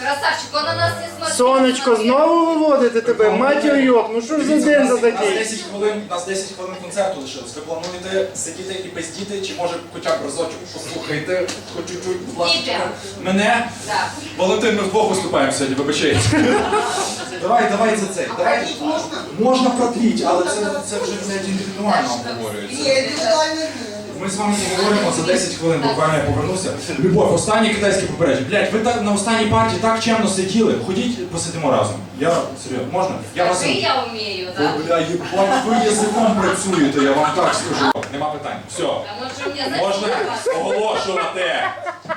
Красавчик, он на нас не смотрит. Сонечко, знову виводити тебе? Матір йок, ну що ж за день за У нас такий? 10 хвилин, у нас 10 хвилин концерту лишилось. Ви плануєте сидіти і пиздіти, чи може хоча б разочок послухайте, хоч чуть-чуть, будь ласка. Мене? Да. Валентин, ми вдвох виступаємо сьогодні, вибачайте. Давай, давай за це. Давай. Продлить можна? Можна продліть, але це, це вже блядь, індивідуально обговорюється. Ні, індивідуально ні. Ми з вами поговоримо за 10 хвилин, буквально я повернуся. Любов, останній китайський попередження. Блять, ви так на останній партії так чемно сиділи. Ходіть, посидимо разом. Я серйозно, можна? Я вас. Скажи, я О, да? бля, їбать, ви язиком працюєте, я вам так скажу. Нема питань. Все. А меня, знаешь, Можна оголошувати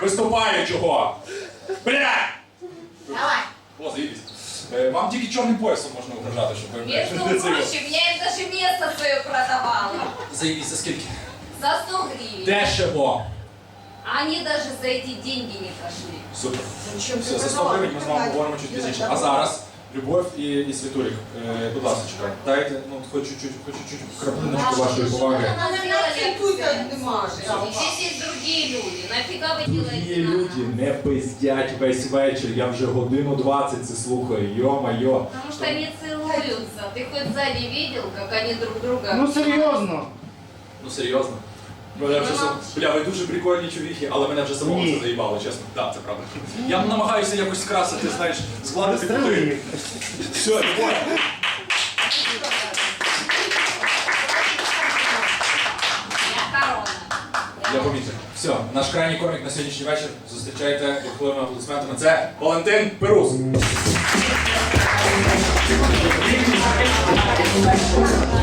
виступаючого. Бля! Давай. О, заїбісь. Е, Вам тільки чорним поясом можна угрожати, щоб ви Между прочим, я им даже место свое продавала. Заїбісь, за скільки? За 100 гривен. Дешево. Они даже за эти деньги не пошли. Супер. Зачем Все, ти за 100 продавала? гривень ми з вами поговоримо чуть пізніше. А зараз Любов і, і Світулік, е, будь ласка, дайте ну, хоч чуть-чуть, хоч чуть-чуть краплиночку вашої поваги. Она сделали акцентуйте, акцент. не можеш. И здесь есть другие люди. Нафига вы Є делаете люди, не пиздять весь вечір, я вже годину 20 це слухаю, йо-майо. Потому что они целуются. Ты хоть сзади видел, как они друг друга... Ну серйозно. Ну серйозно? Мене вже сам- Бля, ви дуже прикольні чувіхи, але мене вже самого це заїбало, чесно. Так, це правда. Я намагаюся якось скрасити, знаєш, згладити кути. Все, Любов. Я помітив. Все, наш крайній комік на сьогоднішній вечір. Зустрічайте хвилину аплодисментами. Це Валентин Перус. На,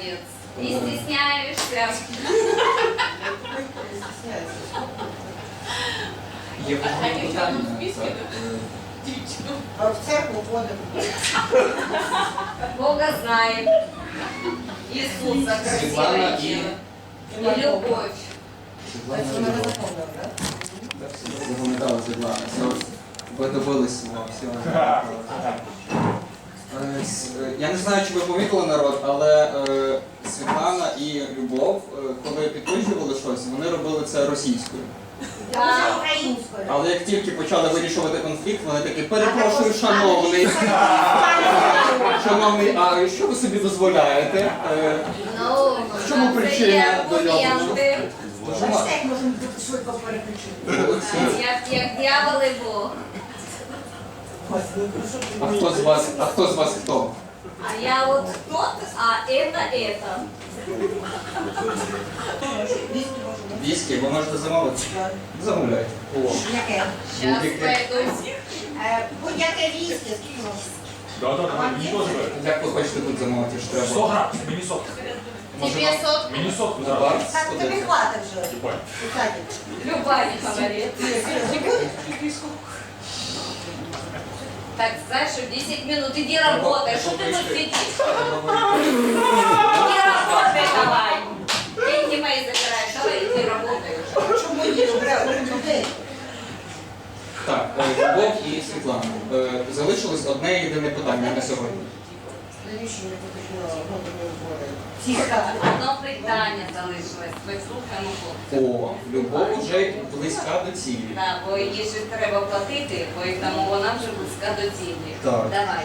Молодец. Не стесняешься. Є Они в черном списке, Е, А в церкву ходимо. Бога знает. Иисуса Светлана красивое и- тело. И любовь. Світлана Це мене Любов. запомнив, так? Запам'ятала Світлана. Все, ви добились свого всього. Е, с- е, Я не знаю, чи ви помітили народ, але е, Світлана і Любов, е, коли підписували щось, вони робили це російською. Я українською. Але як тільки почали вирішувати конфлікт, вони такі перепрошую, шановний. Шановний, а що ви собі дозволяєте? Е, Ну, В чому це причина є. Бачите, як можемо бути швидко переключити. Як, як дьявол Бог. Господи, ну що ти А хто з вас, а хто з вас хто? А я вот тот, а это это. Віскі. Віскі, ви можете замовити? Замовляйте. Яке? Сейчас пойду. Е, Будь-яке віскі, скільки можна? Да-да, мені теж берете. Як ви хочете тут замовити, що 100 треба? грам, мені сотку. Тебе сотку. Мені сотку На зараз. бар Так, тобі сходити? хватить вже. Єбать. Кстати, Любая говорит. Так, знаєш, 10 минут, иди работай. Что ты тут сидишь? Иди работай давай. Деньги мои забираешь, давай иди работай уже. Чому ні? Добре, людей. Так, е, Любов і Світлана. Е, Залишилось одне єдине питання на сьогодні. Навіщо мені потрібно. Одно питання залишилось. Послухаємо хлопця. О, Любов вже близька до цілі. Да, бо їй ж треба платити, бо і тому вона вже близька до цілі. Так. Давай.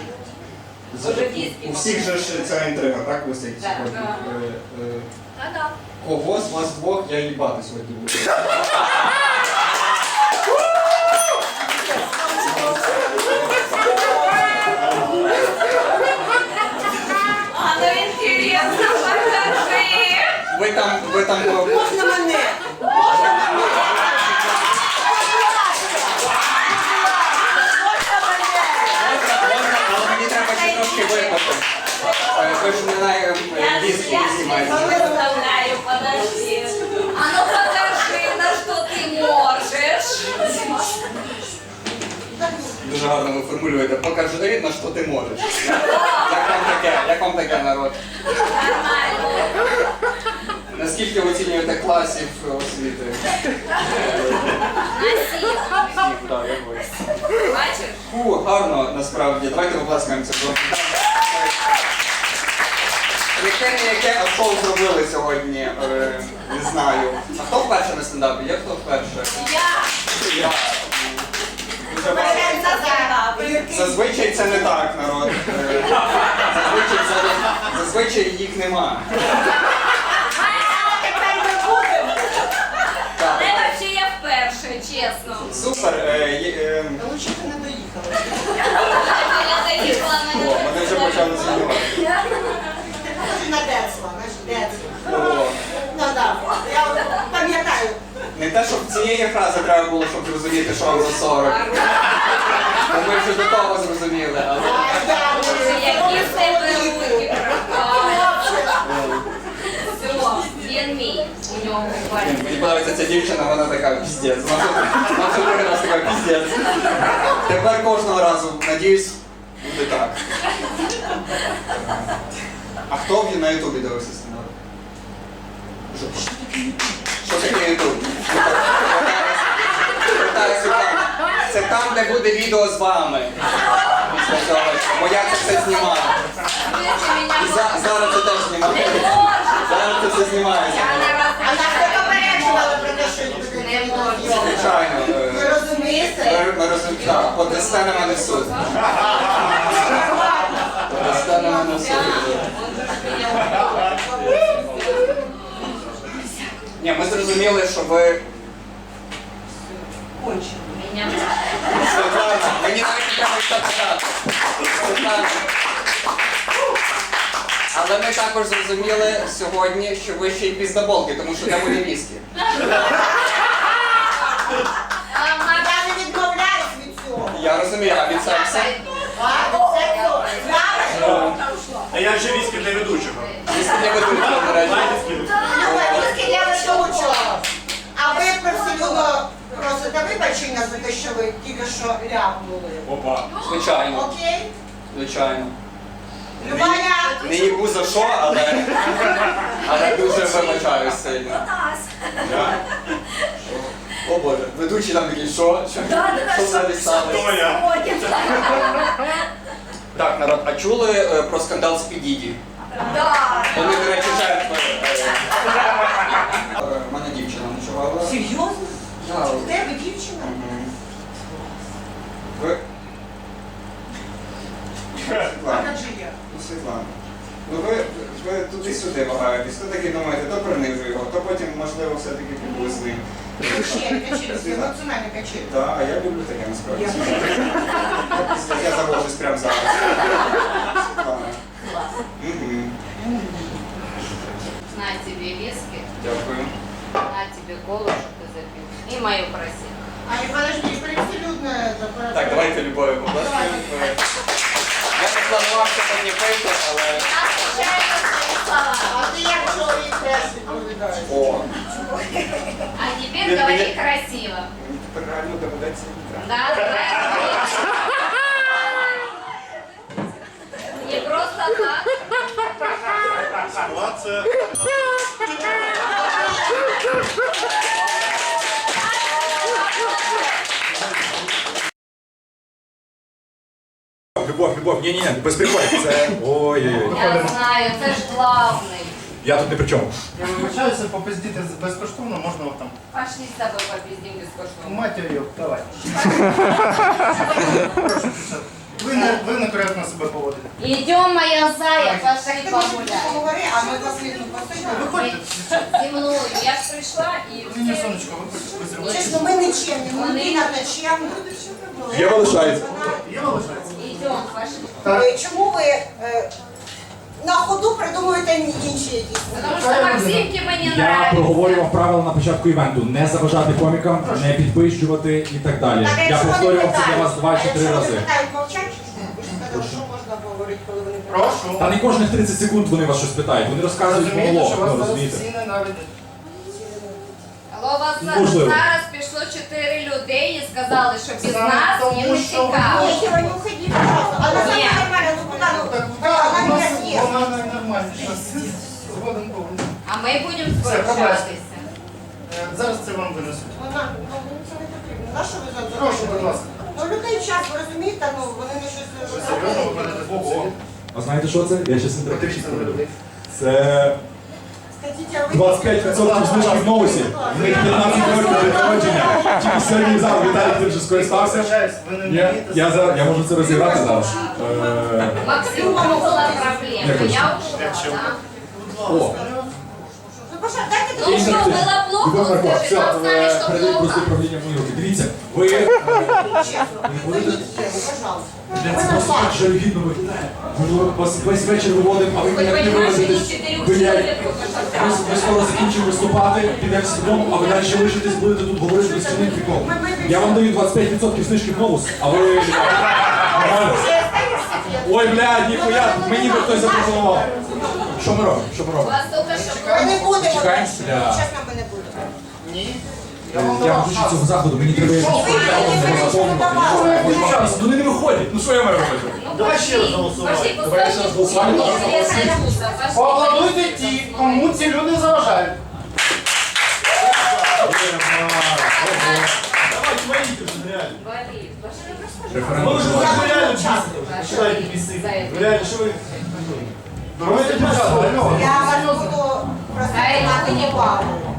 Уже віскі У всіх же ж ця інтрига, так, висить Так. сьогодні. Так. Е, е, Кого з вас двох я їбати сьогодні буду? там було. Можна мене? Можна мене? Е, е, а ну покажи, на що ти можеш. Дуже гарно ви формулюєте. Покажи, ну, на що ти можеш. Як вам таке, як вам таке народ? Нормально. Наскільки ви оцінюєте класів освіти? Так. Бачиш? Фу, гарно насправді. Давайте поплескаємо це. Яке не яке, а шоу зробили сьогодні, е, не знаю. А хто вперше на стендапі? Є хто вперше? Я. Я. Дуже багато. Зазвичай це не так, народ. Е, Зазвичай, це- зазвичай їх нема. Так. Але вообще я вперше, чесно. Супер. Е, е, лучше ти не доїхала. Я О, на вони вже почали знімати. На Децла, наш Децла. О. Ну так, я от пам'ятаю. Не те, щоб цієї фрази треба було, щоб зрозуміти, що вам за 40. Бо ми вже до того зрозуміли, але. А я Боже, які в тебе руки пропали. Все, він мій. У нього. Мені подобається ця дівчина, вона така піздець. Вона другий раз така піздець. Тепер кожного разу, надіюсь, буде так. А хто в- на Ютубі дивився стендап? Що таке Ютуб? Це там, де буде відео з вами. Бо я це все знімаю. І за- зараз це теж можу. Зараз це все знімається. А нас не попереджували про те, що Не не можу. можуть. Звичайно. Ви розумієте? Ми, ми розуміємо, так, подасте на мене в суд. Подасте на мене суд. Ні, ми зрозуміли, що ви... Меня Світлана, мені навіть не треба що казати. Але ми також зрозуміли сьогодні, що ви ще й піздаболки, тому що де буде віскі. Я не відмовляюсь від цього. Я розумію, а від сексу? А, від сексу? Правильно? А я вже віскі для ведучого. Віскі не ведуть, до речі. Ну, тільки для ведучого. А ви привселюдно просите вибачення за те, що ви тільки що ляпнули. Опа. Звичайно, Окей? звичайно. Любаня, Не їбу за що, але, але дуже вибачаю сильно. О боже, ведучий там такий, що? Що, що? Так, народ, а чули е, про скандал з Підіді? Да. Вони, до речі, жертви. Е, в мене дівчина ночувала. серйозно? Да, В тебе дівчина? мгм. Ви... Світлана, я. ну Світлана, ну ви, ви туди-сюди вагаєтесь, то таки думаєте, то принижу його, то потім, можливо, все-таки піду з ним. Качелі, качелі, емоціональні качелі. Так, а я люблю таке насправді. Я завожусь прямо зараз. Світлана. Мгм. На тебе виски, Дякую. на тебе колу, что ты запил. И мою проси. А не подожди, привселюдно это. Так, давайте любою поблескаємо. Я не планував сьогодні пити, але... Отвечай на свои слова. А ти як чоловік теж відповідаєш. О, А теперь Нет, говори меня- красиво. мені тепер реально доведеться. Да, да. Не просто так. Ситуація. Любов, ні, ні, ні, без приколів. Це. Ой-ой-ой. Я знаю, це ж главный. Я тут не при чому. Я вибачаюся, попиздити безкоштовно, можна там. Пошли с тобой попиздим бескоштовно. Матір його, давай. Ви не, ви некоректно себе поводите. Идем, моя зая, пошли погуляем. поговори, а ми послідну посидимо. Виходьте, дівчата. Земную. Я ж пришла и Ні, все... сонечко, виходьте, ви зробите. Чесно, ми не чемні, ми не чемна. Єва лишається. Є залишається? Так. Чому ви е, на ходу придумуєте інші якісь? Я проговорював правила на початку івенту. Не заважати комікам, не підпищувати і так далі. Так, а Я якщо вони повторював це для питають? вас два чи А три якщо рази. вони питають, мовчать? Ви ж сказали, що можна говорити, коли вони питають? Прошу. Та не кожних 30 секунд вони вас щось питають, вони розказують Розумієте, що вас ну, зараз розумієте? За- Можливо. зараз пішло чотири людей і сказали, що без нас їм не цікаво. Ні, Кіра, не уходи, пожалуйста. Она нормально, ну куда, ну, она меня съест. вона нормальна. А ми будемо сперечатися. Е, Зараз це вам винесуть. Вона, ну, це не потрібно. На що ви за це? Прошу, будь ласка. Ну, людей час, ви розумієте, ну, вони не щось... Серйозно ви мене не Ого. А знаєте що це? Я щас Подивіться на людей. Це. 25% знижки в новусі. В них 15 років від народження. Тільки сьогодні зал Віталій тим вже скористався. Не Я, за, я можу це розіграти зараз. Е, була проблема. Я ушла, о, Ну, Ну що, Інтернет. плохо, Любов Марко, скажи, все, нам передаю просто плохо. управління мої руки. Дивіться, ви... е, пожалуйста. Весь вечір виводимо, а ви ніяк не чоловік ми, скоро закінчимо виступати, підемо всі додому, а ви далі лишитесь, будете тут говорити до стіни прикол. Я вам даю 25% знижки в новус, а ви... Ой, блядь, ніхуя, мені би хтось запропонував. Що ми робимо? Що ми робимо? Ми не будемо. Чекаємо? Бля. Чесно, ми не будемо. Ні. Я вам Я давав хочу шанс. цього заходу, мені треба якось ви нічого не давали. Ну вони не виходять, ну що я маю робити? Давай ще раз голосувати. Пошли, Давай ще раз голосувати. Поаплодуйте ті, кому ці люди заважають. Давайте валите уже, реально. Референдум. Вы уже вы реально честно. Считаете писы. Вы реально, что вы... Давайте дівчата, алло. Я вас буду просто тримати не увагу. Сами не понимаете.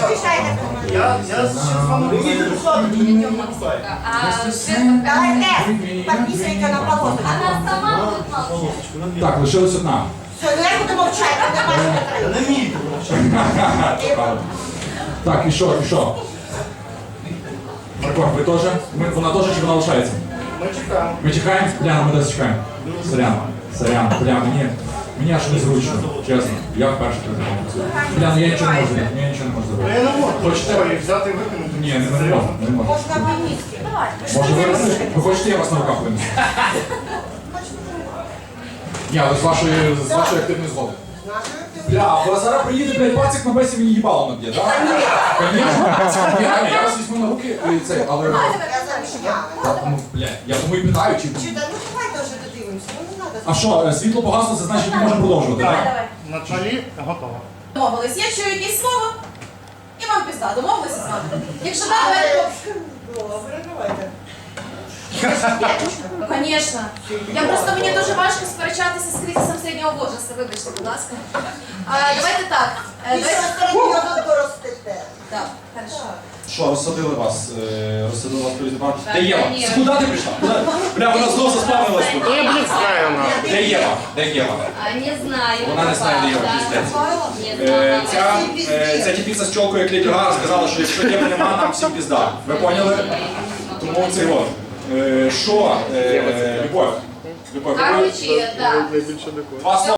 Не обіцяйте. Я, я ще з вами Вы не допускаете, вы не допускаете. А Света, Давайте, підписуйте на полоску. она сама будет молчать. Так, лишилась одна. Все, ну я буду мовчати, не бачите. Да на миг, вообще. Так, і що, і що? Марко, ви теж? Ми, вона теж чи вона лишається? Ми чекаємо. Ми чекаємо? Бляна, ми десь чекаємо. Сорян, сорян, бля, мені, Мені аж незручно, чесно. Я вперше. Бля, ну я нічого не можу, зробити, я нічого не можу Ну зробити. я не можу. Хочете? Ой, взяти і викинути. Ні, не, не можу, не можу. Можна винести. Може ви, ви хочете, я вас на руках винесу? Ні, але з вашої, з вашої активної згоди. Бля, бо зараз приїде, блядь, пацик на бесі мені їбало наб'є, так? Конечно. Я, я вас візьму на руки, і це, але... Я заміщаю. Ну, блядь, я тому і питаю, чи... Чуєте, ну давайте вже додивимося, ну не треба. А що, е, світло погасло, це значить ми можемо продовжувати, Давай, так? На чолі готово. Домовились, я чую якесь слово, і вам пізда, домовилися з вами. Якщо так, давайте. Добре, давайте. Звісно. Я просто мені дуже важко сперечатися з кризисом середнього возрасту, вибачте, будь ласка. А, давайте так. Е, давайте... сторони його доростете. Так, хорошо. Що, розсадили вас, е, розсадили вас політики партії? Де Єва? конечно. Куди ти прийшла? Куди? Бля, вона знову заспавнилась тут. Я, блін, знаю на. Де Єва? Де Єва? А, не знаю. Вона не знає, де Єва, Да. Не Е, знаю. Ця, е, ця тіпіця з чолкою, як Леді Гага, сказала, що якщо Єви нема, нам всім пізда. Ви поняли? Тому це от. Е, Що, е, Любов? Любов, ви- Короче, да. Найбільше декор. два слова.